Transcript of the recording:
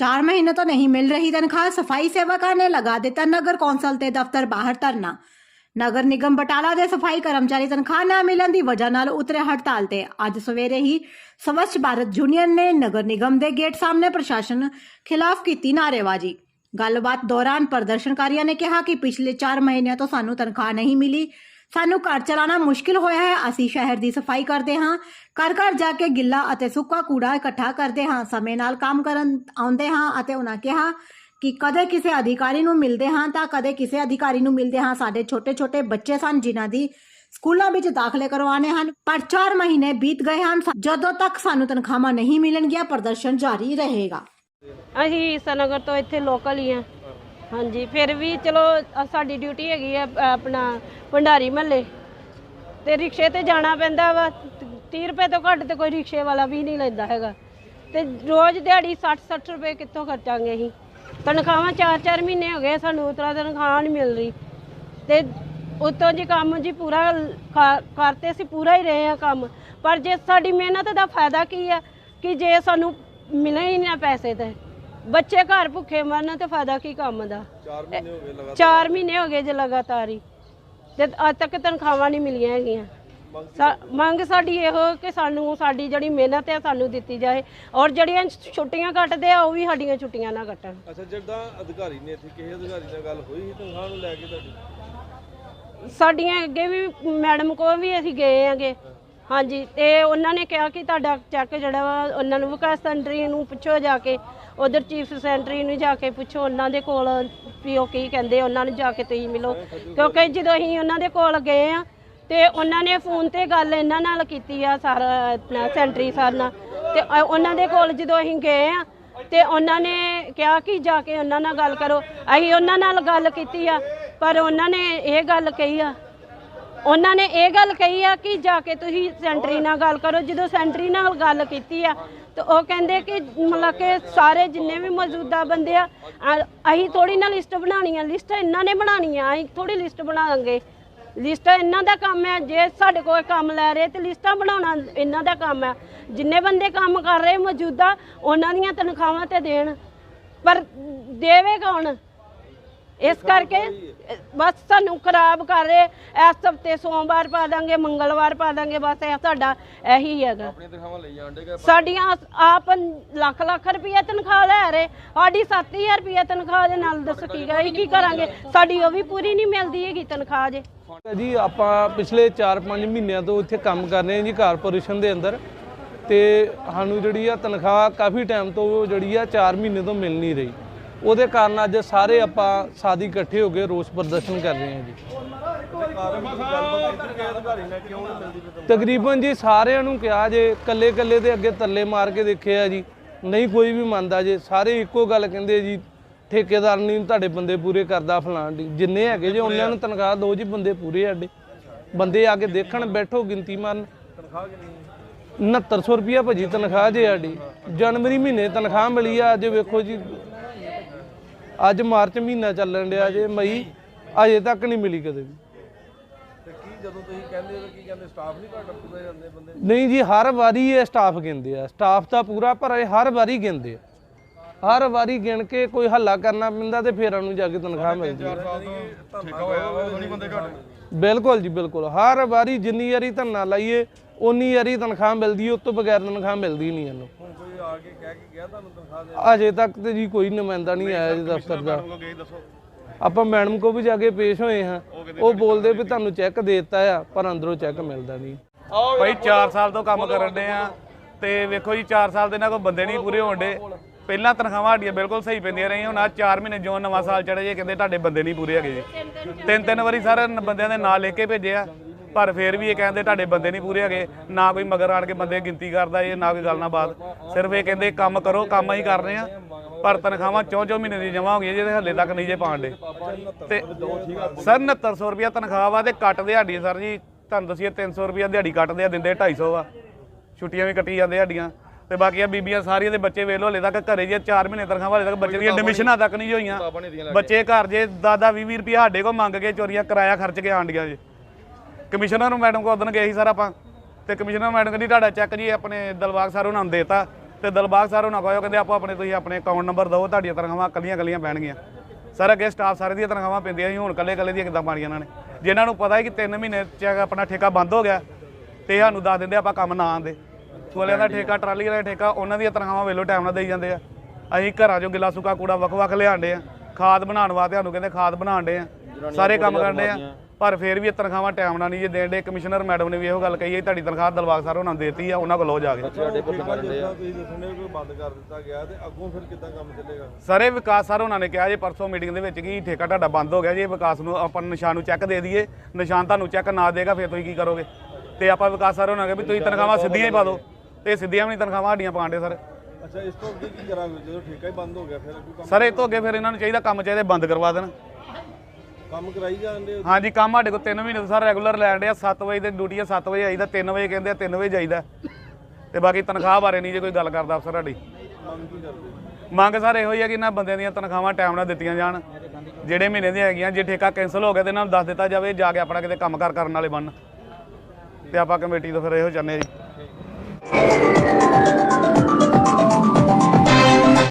चार महीने तो नहीं मिल रही तनख्वाह सफाई सेवका ने लगा ਦਿੱਤਾ ਨਗਰ ਕੌਂਸਲ ਤੇ ਦਫ਼ਤਰ ਬਾਹਰ ਧਰਨਾ ਨਗਰ ਨਿਗਮ ਬਟਾਲਾ ਦੇ ਸਫਾਈ ਕਰਮਚਾਰੀ ਤਨਖਾਹ ਨਾ ਮਿਲਣ ਦੀ ਵਜ੍ਹਾ ਨਾਲ ਉਤਰੇ ਹੜਤਾਲ ਤੇ ਅੱਜ ਸਵੇਰੇ ਹੀ ਸਵੱਛ ਭਾਰਤ ਯੂਨੀਅਨ ਨੇ ਨਗਰ ਨਿਗਮ ਦੇ ਗੇਟ ਸਾਹਮਣੇ ਪ੍ਰਸ਼ਾਸਨ ਖਿਲਾਫ ਕੀਤੀ ਨਾਅਰੇਬਾਜ਼ੀ ਗੱਲਬਾਤ ਦੌਰਾਨ ਪ੍ਰਦਰਸ਼ਨਕਾਰੀਆਂ ਨੇ ਕਿਹਾ ਕਿ ਪਿਛਲੇ 4 ਮਹੀਨਿਆਂ ਤੋਂ ਸਾਨੂੰ ਤਨਖਾਹ ਨਹੀਂ ਮਿਲੀ ਸਾਨੂੰ ਘਰ ਚਲਾਉਣਾ ਮੁਸ਼ਕਿਲ ਹੋਇਆ ਹੈ। ਅਸੀਂ ਸ਼ਹਿਰ ਦੀ ਸਫ਼ਾਈ ਕਰਦੇ ਹਾਂ। ਘਰ ਘਰ ਜਾ ਕੇ ਗਿੱਲਾ ਅਤੇ ਸੁੱਕਾ ਕੂੜਾ ਇਕੱਠਾ ਕਰਦੇ ਹਾਂ। ਸਮੇਂ ਨਾਲ ਕੰਮ ਕਰਨ ਆਉਂਦੇ ਹਾਂ ਅਤੇ ਉਹਨਾਂ ਕਿਹਾ ਕਿ ਕਦੇ ਕਿਸੇ ਅਧਿਕਾਰੀ ਨੂੰ ਮਿਲਦੇ ਹਾਂ ਤਾਂ ਕਦੇ ਕਿਸੇ ਅਧਿਕਾਰੀ ਨੂੰ ਮਿਲਦੇ ਹਾਂ। ਸਾਡੇ ਛੋਟੇ ਛੋਟੇ ਬੱਚੇ ਸਨ ਜਿਨ੍ਹਾਂ ਦੀ ਸਕੂਲਾਂ ਵਿੱਚ ਦਾਖਲੇ ਕਰਵਾਉਣੇ ਹਨ। ਪਰ 4 ਮਹੀਨੇ ਬੀਤ ਗਏ ਹਨ। ਜਦੋਂ ਤੱਕ ਸਾਨੂੰ ਤਨਖਾਹਾਂ ਨਹੀਂ ਮਿਲਣਗੀਆਂ, ਪ੍ਰਦਰਸ਼ਨ ਜਾਰੀ ਰਹੇਗਾ। ਅਸੀਂ ਸਨਗਰ ਤੋਂ ਇੱਥੇ ਲੋਕਲ ਹੀ ਆ ਹਾਂਜੀ ਫਿਰ ਵੀ ਚਲੋ ਅ- ਸਾਡੀ ਡਿਊਟੀ ਹੈਗੀ ਆ ਅ, ਆਪਣਾ ਭੰਡਾਰੀ ਮਹੱਲੇ। ਤੇ ਰਿਕਸ਼ੇ ਤੇ ਜਾਣਾ ਪੈਂਦਾ ਵਾ 30 ਰੁਪਏ ਤੋਂ ਘੱਟ ਤੇ ਕੋਈ ਰਿਕਸ਼ੇ ਵਾਲਾ ਵੀ ਨਹੀਂ ਲੈਂਦਾ ਹੈਗਾ। ਤੇ ਰੋਜ਼ ਦਿਹਾੜੀ 60 60 ਰੁਪਏ ਕਿੱਥੋਂ ਖਰਚਾਂਗੇ ਅਸੀਂ? ਤਨਖਾਹਾਂ 4-4 ਮਹੀਨੇ ਹੋ ਗਏ ਸਾਨੂੰ ਉਤਰਾ ਤਨਖਾਹ ਨਹੀਂ ਮਿਲ ਰਹੀ। ਤੇ ਉਤੋਂ ਜੀ ਕੰਮ ਜੀ ਪੂਰਾ ਕਰ- ਕਰਤੇ ਅਸੀਂ ਪੂਰਾ ਹੀ ਰਹੇ ਆ ਕੰਮ। ਪਰ ਜੇ ਸਾਡੀ ਮਿਹਨਤ ਦਾ ਫਾਇਦਾ ਕੀ ਆ ਕਿ ਜੇ ਸਾਨੂੰ ਮਿਲੇ ਹੀ ਨਾ ਪੈਸੇ ਤੇ। ਬੱਚੇ ਘਰ ਭੁੱਖੇ ਮਰਨ ਤੇ ਫਾਇਦਾ ਕੀ ਕੰਮ ਦਾ? 4 ਮਹੀਨੇ ਹੋ ਗਏ ਲਗਾਤਾਰ। 4 ਮਹੀਨੇ ਹੋ ਗਏ ਜੇ ਲਗਾਤਾਰ। ਹੀ ਤੇ ਅੱਜ ਤੱਕ ਤਨਖਾਹਾਂ ਨਹੀਂ ਮਿਲੀਆਂ ਹੈਗੀਆਂ। ਮੰਗ ਸਾਡੀ ਇਹੋ ਕਿ ਸਾਨੂੰ ਸਾਡੀ ਜਿਹੜੀ ਮਿਹਨਤ ਹੈ ਸਾਨੂੰ ਦਿੱਤੀ ਜਾਏ। ਔਰ ਜਿਹੜੀਆਂ ਛੁੱਟੀਆਂ ਕੱਟਦੇ ਆ ਉਹ ਵੀ ਸਾਡੀਆਂ ਛੁੱਟੀਆਂ ਨਾ ਕੱਟਣ। ਅੱਛਾ ਜਿਹੜਾ ਅਧਿਕਾਰੀ ਨੇ ਇੱਥੇ ਕਿਸੇ ਅਧਿਕਾਰੀ ਨਾਲ ਗੱਲ ਹੋਈ ਸੀ ਤਨਖਾਹ ਨੂੰ ਲੈ ਕੇ ਤੁਹਾਡੀ? ਸਾਡੀਆਂ ਅੱਗੇ ਵੀ ਮੈਡਮ ਕੋਲ ਵੀ ਅਸੀਂ ਗਏ ਆਂਗੇ ਹਾਂਜੀ, ਤੇ ਉਹਨਾਂ ਨੇ ਕਿਹਾ ਕਿ ਤੁਹਾਡਾ ਚੈੱਕ ਜਿਹੜਾ ਵਾ, ਉਹਨਾਂ ਨੂੰ ਵਿਕਾਸ ਸੈਂਟਰੀ ਨੂੰ ਪੁੱਛੋ ਜਾ ਕੇ, ਉਧਰ ਚੀਫ ਸੈਂਟਰੀ ਨੂੰ ਜਾ ਕੇ ਪੁੱਛੋ, ਉਹਨਾਂ ਦੇ ਕੋਲ ਵੀ ਉਹ ਕੀ ਕਹਿੰਦੇ, ਉਹਨਾਂ ਨੂੰ ਜਾ ਕੇ ਤੁਸੀਂ ਮਿਲੋ। ਕਿਉਂਕਿ ਜਦੋਂ ਅਸੀਂ ਉਹਨਾਂ ਦੇ ਕੋਲ ਗਏ ਆ, ਤੇ ਉਹਨਾਂ ਨੇ ਫੋਨ ਤੇ ਗੱਲ ਇਹਨਾਂ ਨਾਲ ਕੀਤੀ ਆ, ਸਾਰਾ ਆਪਣਾ ਸੈਂਟਰੀ ਸਰ ਨਾਲ। ਤੇ ਅ- ਉਹਨਾਂ ਦੇ ਕੋਲ ਜਦੋਂ ਅਸੀਂ ਗਏ ਆ, ਤੇ ਉਹਨਾਂ ਨੇ ਕਿਹਾ ਕਿ ਜਾ ਕੇ ਉਹਨਾਂ ਨਾਲ ਗੱਲ ਕਰੋ। ਅਸੀਂ ਉਹਨਾਂ ਨਾਲ ਗੱਲ ਕੀਤੀ ਆ, ਪਰ ਉਹਨਾਂ ਨੇ ਇਹ ਗੱਲ ਕਹੀ ਆ ਉਹਨਾਂ ਨੇ ਇਹ ਗੱਲ ਕਹੀ ਆ ਕਿ ਜਾ ਕੇ ਤੁਸੀਂ ਸੈਂਟਰੀ ਨਾਲ ਗੱਲ ਕਰੋ। ਜਦੋਂ ਸੈਂਟਰੀ ਨਾਲ ਗੱਲ ਕੀਤੀ ਆ, ਤੇ ਉਹ ਕਹਿੰਦੇ ਕਿ ਮਤਲਬ ਕਿ ਸਾਰੇ ਜਿੰਨੇ ਵੀ ਮੌਜੂਦਾ ਬੰਦੇ ਆ, ਅ- ਅਸੀਂ ਥੋੜੀ ਨਾ ਲਿਸਟ ਬਣਾਉਣੀ ਆ ਲਿਸਟ ਇਹਨਾਂ ਨੇ ਬਣਾਉਣੀ ਆ ਅਸੀਂ ਥੋੜੀ ਲਿਸਟ ਬਣਾਵਾਂਗੇ। ਲਿਸਟ ਇਹਨਾਂ ਦਾ ਕੰਮ ਹੈ ਜੇ ਸਾਡੇ ਕੋਲ ਕੰਮ ਲੈ ਰਹੇ ਤੇ ਲਿਸਟਾਂ ਬਣਾਉਣਾ ਇਹਨਾਂ ਦਾ ਕੰਮ ਹੈ ਜਿੰਨੇ ਬੰਦੇ ਕੰਮ ਕਰ ਰਹੇ ਮੌਜੂਦਾ, ਉਹਨਾਂ ਦੀਆਂ ਤਨਖਾਹਾਂ ਤੇ ਦੇਣ। ਪਰ ਦੇਵੇ ਕੌਣ? ਇਸ ਕਰਕੇ ਬਸ ਸਾਨੂੰ ਖਰਾਬ ਕਰ ਰਹੇ। ਇਸ ਹਫ਼ਤੇ ਸੋਮਵਾਰ ਪਾ ਦਾਂਗੇ ਮੰਗਲਵਾਰ ਪਾ ਦਾਂਗੇ ਬਸ ਇਹ ਸਾਡਾ ਇਹੀ ਹੈਗਾ ਆਪਣੀਆਂ ਤਨਖਾਹਾਂ ਲਈ ਜਾਂਦੇ ਗੇ ਸਾਡੀਆਂ ਆਪ ਲੱਖ ਲੱਖ ਰੁਪਏ ਤਨਖਾਹ ਲੈ ਰਹੇ। ਸਾਡੀ 7000 ਰੁਪਏ ਤਨਖਾਹ ਦੇ ਨਾਲ ਦੱਸ ਕੀ ਗਈ ਕੀ ਕਰਾਂਗੇ? ਸਾਡੀ ਉਹ ਵੀ ਪੂਰੀ ਨਹੀਂ ਮਿਲਦੀ ਹੈਗੀ ਤਨਖਾਹ ਜੇ। ਜੀ ਆਪਾਂ ਪਿਛਲੇ 4-5 ਮਹੀਨਿਆਂ ਤੋਂ ਇੱਥੇ ਕੰਮ ਕਰ ਰਹੇ ਹਾਂ ਜੀ ਕਾਰਪੋਰੇਸ਼ਨ ਦੇ ਅੰਦਰ। ਤੇ ਸਾਨੂੰ ਜਿਹੜੀ ਆ ਤਨਖਾਹ ਕਾਫੀ ਟਾਈਮ ਤੋਂ ਜਿਹੜੀ ਆ 4 ਮਹੀਨੇ ਤੋਂ ਮਿਲ ਨਹੀਂ ਰਹੀ। ਉਹਦੇ ਕਾਰਨ ਅੱਜ ਸਾਰੇ ਆਪਾਂ ਸਾਦੀ ਇਕੱਠੇ ਹੋ ਕੇ ਰੋਸ ਪ੍ਰਦਰਸ਼ਨ ਕਰ ਰਹੇ ਹਾਂ ਜੀ ਤਕਰੀਬਨ ਜੀ ਸਾਰਿਆਂ ਨੂੰ ਕਿਹਾ ਜੇ ਕੱਲੇ ਕੱਲੇ ਦੇ ਅੱਗੇ ਤੱਲੇ ਮਾਰ ਕੇ ਦੇਖਿਆ ਜੀ, ਨਹੀਂ ਕੋਈ ਵੀ ਮੰਨਦਾ ਜੇ, ਸਾਰੇ ਇੱਕੋ ਗੱਲ ਕਹਿੰਦੇ ਜੀ, ਠੇਕੇਦਾਰ ਨਹੀਂ ਤੁਹਾਡੇ ਬੰਦੇ ਪੂਰੇ ਕਰਦਾ ਫਲਾਣ ਜਿੰਨੇ ਹੈਗੇ ਜੇ ਉਹਨਾਂ ਨੂੰ ਤਨਖਾਹ ਦਿਓ ਜੀ ਬੰਦੇ ਪੂਰੇ ਸਾਡੇ ਬੰਦੇ ਆ ਕੇ ਦੇਖਣ, ਬੈਠੋ ਗਿਣਤੀ ਮਾਰਨ ਤਨਖਾਹ ਕਿੰਨੀ ਹੈ? 6900 ਰੁਪਿਆ ਭਾਜੀ ਤਨਖਾਹ ਜੇ ਸਾਡੀ, ਜਨਵਰੀ ਮਹੀਨੇ ਤਨਖਾਹ ਮਿਲੀ ਆ ਅੱਜ ਵੇਖੋ ਜੀ ਅੱਜ ਮਾਰਚ ਮਹੀਨਾ ਚੱਲਣ ਡਿਆ ਜੇ ਮਈ ਅਜੇ ਤੱਕ ਨਹੀਂ ਮਿਲੀ ਕਦੇ ਵੀ। ਤੇ ਕੀ ਜਦੋਂ ਤੁਸੀਂ ਕਹਿੰਦੇ ਹੋ ਕੀ ਕਹਿੰਦੇ ਸਟਾਫ ਨਹੀਂ ਘੱਟ ਪੂਰੇ ਜਾਂਦੇ ਬੰਦੇ? ਨਹੀਂ ਜੀ ਹਰ ਵਾਰੀ ਇਹ ਸਟਾਫ ਗਿਣਦੇ ਆ। ਸਟਾਫ ਤਾਂ ਪੂਰਾ ਪਰ ਇਹ ਹਰ ਵਾਰੀ ਗਿਣਦੇ ਆ। ਹਰ ਵਾਰੀ ਗਿਣ ਕੇ ਕੋਈ ਹੱਲਾ ਕਰਨਾ ਪੈਂਦਾ ਤੇ ਫੇਰ ਉਹਨੂੰ ਜਾ ਕੇ ਤਨਖਾਹ ਮਿਲਦੀ ਆ। ਠੇਕਾ ਹੋਇਆ ਵਾ ਨਹੀਂ ਬੰਦੇ ਘੱਟ ਬਿਲਕੁਲ ਜੀ ਬਿਲਕੁਲ। ਹਰ ਵਾਰੀ ਜਿੰਨੀ ਵਾਰੀ ਧਰਨਾ ਲਾਈਏ ਉਨੀ ਵਾਰੀ ਤਨਖਾਹ ਮਿਲਦੀ ਹੈ ਉਸ ਤੋਂ ਬਗੈਰ ਤਨਖਾਹ ਮਿਲਦੀ ਨਹੀਂ ਇਹਨੂੰ। ਆ ਕੇ ਕਹਿ ਕੇ ਗਿਆ ਤੁਹਾਨੂੰ ਤਨਖਾਹ ਦੇ ਅਜੇ ਤੱਕ ਤੇ ਜੀ ਕੋਈ ਨੁਮਾਇੰਦਾ ਨਹੀਂ ਆਇਆ ਜੀ ਦਫ਼ਤਰ ਦਾ। ਕੋ ਗਏ ਦੱਸੋ। ਆਪਾਂ ਮੈਡਮ ਕੋ ਵੀ ਜਾ ਕੇ ਪੇਸ਼ ਹੋਏ ਹਾਂ। ਉਹ ਬੋਲਦੇ ਵੀ ਤੁਹਾਨੂੰ ਚੈੱਕ ਦੇ ਦਿੱਤਾ ਆ ਪਰ ਅੰਦਰੋਂ ਚੈੱਕ ਮਿਲਦਾ ਨਹੀਂ। ਭਾਈ 4 ਸਾਲ ਤੋਂ ਕੰਮ ਕਰਨ ਦੇ ਆ ਤੇ ਵੇਖੋ ਜੀ 4 ਸਾਲ ਦੇ ਨਾਲ ਕੋਈ ਬੰਦੇ ਨਹੀਂ ਪੂਰੇ ਹੋਣ ਦੇ ਪਹਿਲਾਂ ਤਨਖਾਹਾਂ ਸਾਡੀਆਂ ਬਿਲਕੁਲ ਸਹੀ ਪੈਂਦੀਆਂ ਰਹੀਆਂ ਹੁਣ ਆ 4 ਮਹੀਨੇ ਜੋ ਨਵਾਂ ਸਾਲ ਚੜ੍ਹੇ ਜੇ ਕਹਿੰਦੇ ਤੁਹਾਡੇ ਬੰਦੇ ਨਹੀਂ ਪੂਰੇ ਹੈਗੇ। ਜੀ ਤਿੰਨ ਤਿੰਨ ਵਾਰੀ ਸਰ ਬੰਦਿਆਂ ਦੇ ਨਾਂ ਲਿਖ ਕੇ ਭੇਜੇ ਆ। ਪਰ ਫਿਰ ਵੀ ਇਹ ਕਹਿੰਦੇ ਤੁਹਾਡੇ ਬੰਦੇ ਨਹੀਂ ਪੂਰੇ ਹੈਗੇ, ਨਾ ਕੋਈ ਮਗਰ ਆਣ ਕੇ ਬੰਦੇ ਗਿਣਤੀ ਕਰਦਾ ਇਹ, ਨਾ ਕੋਈ ਗੱਲ ਨਾ ਬਾਤ। ਸਿਰਫ ਇਹ ਕਹਿੰਦੇ ਕੰਮ ਕਰੋ, ਕੰਮ ਹੀ ਕਰ ਰਹੇ ਆ ਪਰ ਤਨਖਾਹਾਂ ਚੌਂ ਚੌਂ ਮਹੀਨੇ ਦੀ ਜਮ੍ਹਾਂ ਹੋ ਗਈਆਂ ਜਿਹਦੇ ਹੱਲੇ ਤੱਕ ਨਹੀਂ ਜੇ ਪਾਣ ਦੇ ਤੇ ਸਰ 6900 ਰੁਪਿਆ ਤਨਖਾਹ ਵਾ ਤੇ ਕੱਟ ਦਿਹਾੜੀ ਸਰ ਜੀ, ਤੁਹਾਨੂੰ ਦਸੀਏ 300 ਰੁਪਿਆ ਦਿਹਾੜੀ ਕੱਟਦੇ ਆ, ਦਿੰਦੇ 250 ਆ ਛੁੱਟੀਆਂ ਵੀ ਕੱਟੀ ਜਾਂਦੇ ਸਾਡੀਆਂ ਤੇ ਬਾਕੀ ਆ ਬੀਬੀਆਂ ਸਾਰੀਆਂ ਦੇ ਬੱਚੇ ਵੇਖ ਲਓ, ਹਲੇ ਤੱਕ ਘਰੇ ਜੇ 4 ਮਹੀਨੇ ਤਨਖਾਹ ਵਾਲੇ ਤੱਕ ਬੱਚੇ ਦੀਆਂ ਐਡਮਿਸ਼ਨਾਂ ਤੱਕ ਨਹੀਂ ਹੋਈਆਂ। ਬੱਚੇ ਘਰ ਜੇ ਦਾਦਾ 20 20 ਰੁਪਏ ਸਾਡੇ ਕੋਲ ਮੰਗ ਕੇ ਚੋਰੀਆਂ ਕਿਰਾਇਆ ਖਰਚ ਕੇ ਆਂਡੀਆਂ ਜੇ। ਕਮਿਸ਼ਨਰ ਨੂੰ ਮੈਡਮ ਕੋਲ ਉਦੋਂ ਗਏ ਸੀ ਸਰ ਆਪਾਂ। ਤੇ ਕਮਿਸ਼ਨਰ ਮੈਡਮ ਕਹਿੰਦੀ, ਤੁਹਾਡਾ ਚੈੱਕ ਜੀ ਆਪਣੇ ਦਲਵਾਗ ਸਰ ਉਹਨਾਂ ਨੂੰ ਦੇਤਾ। ਤੇ ਦਲਬਾਗ ਸਰ ਉਹਨਾਂ ਕੋਲ ਕਹਿੰਦੇ ਆਪਾਂ ਆਪਣੇ ਤੁਸੀਂ ਆਪਣੇ ਅਕਾਊਂਟ ਨੰਬਰ ਦਿਓ, ਤੁਹਾਡੀਆਂ ਤਨਖਾਹਾਂ ਕੱਲੀਆਂ ਕੱਲੀਆਂ ਪੈਣਗੀਆਂ। ਸਰ, ਅੱਗੇ ਸਟਾਫ ਸਾਰੇ ਦੀਆਂ ਤਨਖਾਹਾਂ ਪੈਂਦੀਆਂ ਸੀ, ਹੁਣ ਕੱਲੇ ਕੱਲੇ ਦੀਆਂ ਕਿੱਦਾਂ ਪਾਣੀਆਂ ਇਹਨਾਂ ਨੇ? ਜਿਨ੍ਹਾਂ ਨੂੰ ਪਤਾ ਹੈ ਕਿ 3 ਮਹੀਨੇ ਚ ਆਪਣਾ ਠੇਕਾ ਬੰਦ ਹੋ ਗਿਆ, ਤੇ ਸਾਨੂੰ ਦੱਸ ਦਿੰਦੇ ਆਪਾਂ ਕੰਮ ਨਾ ਆਂਦੇ ਵਾਲਿਆਂ ਦਾ ਠੇਕਾ, ਟਰਾਲੀ ਵਾਲਾ ਠੇਕਾ, ਉਹਨਾਂ ਦੀਆਂ ਤਨਖਾਹਾਂ ਵੇਲੋ ਟਾਈਮ ਨਾਲ ਦੇਈ ਜਾਂਦੇ ਆ। ਅਸੀਂ ਘਰਾਂ ਚੋਂ ਗਿੱਲਾ ਸੁੱਕਾ ਕੂੜਾ ਵੱਖ-ਵੱਖ ਲਿਆਂਦੇ ਆ। ਖਾਦ ਬਣਾਉਣ ਵਾਸਤੇ ਸਾਨੂੰ ਕਹਿੰਦੇ ਖਾਦ ਬਣਾਉਂਦੇ ਆ। ਸਾਰੇ ਕੰਮ ਕਰਦੇ ਆ। ਪਰ ਫਿਰ ਵੀ ਇਹ ਤਨਖਾਹਾਂ ਟਾਈਮ ਨਾਲ ਨਹੀਂ ਜੇ ਦੇਣ ਦੇ ਕਮਿਸ਼ਨਰ ਮੈਡਮ ਨੇ ਵੀ ਇਹੋ ਗੱਲ ਕਹੀ ਹੈ ਤੁਹਾਡੀ ਤਨਖਾਹ ਦਲਬਾਗ ਸਰ ਉਹਨਾਂ ਨੂੰ ਦੇਤੀ ਆ ਉਹਨਾਂ ਕੋਲ ਲੋ ਜਾ ਕੇ ਸਾਡੇ ਕੋਲ ਜਿੱਦਾਂ ਤੁਸੀਂ ਦੱਸਣੇ ਕੋਈ ਬੰਦ ਕਰ ਦਿੱਤਾ ਗਿਆ ਤੇ ਅੱਗੋਂ ਫਿਰ ਕਿੱਦਾਂ ਕੰਮ ਚੱਲੇਗਾ? ਸਾਰੇ ਵਿਕਾਸ ਸਰ ਉਹਨਾਂ ਨੇ ਕਿਹਾ ਜੇ ਪਰਸੋਂ ਮੀਟਿੰਗ ਦੇ ਵਿੱਚ ਕਿ ਠੇਕਾ ਤੁਹਾਡਾ ਬੰਦ ਹੋ ਗਿਆ ਜੀ ਵਿਕਾਸ ਨੂੰ ਆਪਾਂ ਨਿਸ਼ਾਨ ਨੂੰ ਚੈੱਕ ਦੇ ਦਈਏ ਨਿਸ਼ਾਨ ਤੁਹਾਨੂੰ ਚੈੱਕ ਨਾ ਦੇਗਾ ਫਿਰ ਤੁਸੀਂ ਕੀ ਕਰੋਗੇ? ਤੇ ਆਪਾਂ ਵਿਕਾਸ ਸਰ ਉਹਨਾਂ ਨੇ ਕਿਹਾ ਵੀ ਤੁਸੀਂ ਤਨਖਾਹਾਂ ਸਿੱਧੀਆਂ ਹੀ ਪਾ ਦਿਓ। ਤੇ ਸਿੱਧੀਆਂ ਵੀ ਨਹੀਂ ਤਨਖਾਹਾਂ ਸਾਡੀਆਂ ਪਾਉਂਦੇ ਸਰ। ਅੱਛਾ ਇਸ ਤੋਂ ਅੱਗੇ ਕੀ ਕਰਾਂਗੇ? ਜਦੋਂ ਠੇਕਾ ਹੀ ਬੰਦ ਹੋ ਗਿਆ ਫਿਰ ਅੱਗੋਂ ਕੰਮ ਸਰ ਇਹ ਤੋਂ ਅੱਗੇ ਫਿਰ ਇਹਨਾਂ ਨੂੰ ਚਾਹੀਦਾ ਕੰਮ ਚਾਹੀਦੇ ਬੰਦ ਕਰਵਾ ਦੇਣ। ਕੰਮ ਕਰਾਈ ਜਾਂਦੇ ਹੋ। ਹਾਂਜੀ ਕੰਮ ਸਾਡੇ ਕੋਲ 3 ਮਹੀਨੇ ਤੋਂ ਸਰ ਰੈਗੂਲਰ ਲੈਣ ਦੇ ਆ 7 ਵਜੇ ਤੇ ਡਿਊਟੀ ਆ 7 ਵਜੇ ਆਈਦਾ 3 ਵਜੇ ਕਹਿੰਦੇ ਆ 3 ਵਜੇ ਜਾਈਦਾ। ਤੇ ਬਾਕੀ ਤਨਖਾਹ ਬਾਰੇ ਨਹੀਂ ਜੇ ਕੋਈ ਗੱਲ ਕਰਦਾ ਅਫਸਰ ਸਾਡੀ। ਮੰਗ ਕੀ ਕਰਦੇ? ਮੰਗ ਸਰ ਇਹੋ ਹੀ ਆ ਕਿ ਇਹਨਾਂ ਬੰਦਿਆਂ ਦੀਆਂ ਤਨਖਾਹਾਂ ਟਾਈਮ ਨਾਲ ਦਿੱਤੀਆਂ ਜਾਣ। ਜਿਹੜੇ ਮਹੀਨੇ ਦੀਆਂ ਹੈਗੀਆਂ ਜੇ ਠੇਕਾ ਕੈਂਸਲ ਹੋ ਗਿਆ ਤੇ ਇਹਨਾਂ ਨੂੰ ਦੱਸ ਦਿੱਤਾ ਜਾਵੇ ਜਾ ਕੇ ਆਪਣਾ ਕਿਤੇ ਕੰਮਕਾਰ ਕਰਨ ਵਾਲੇ ਬਣ ਤੇ ਆਪਾਂ ਕਮੇਟੀ ਤੋਂ ਫਿਰ ਇਹੋ ਚਾਹੁੰਦੇ ਆ ਜੀ।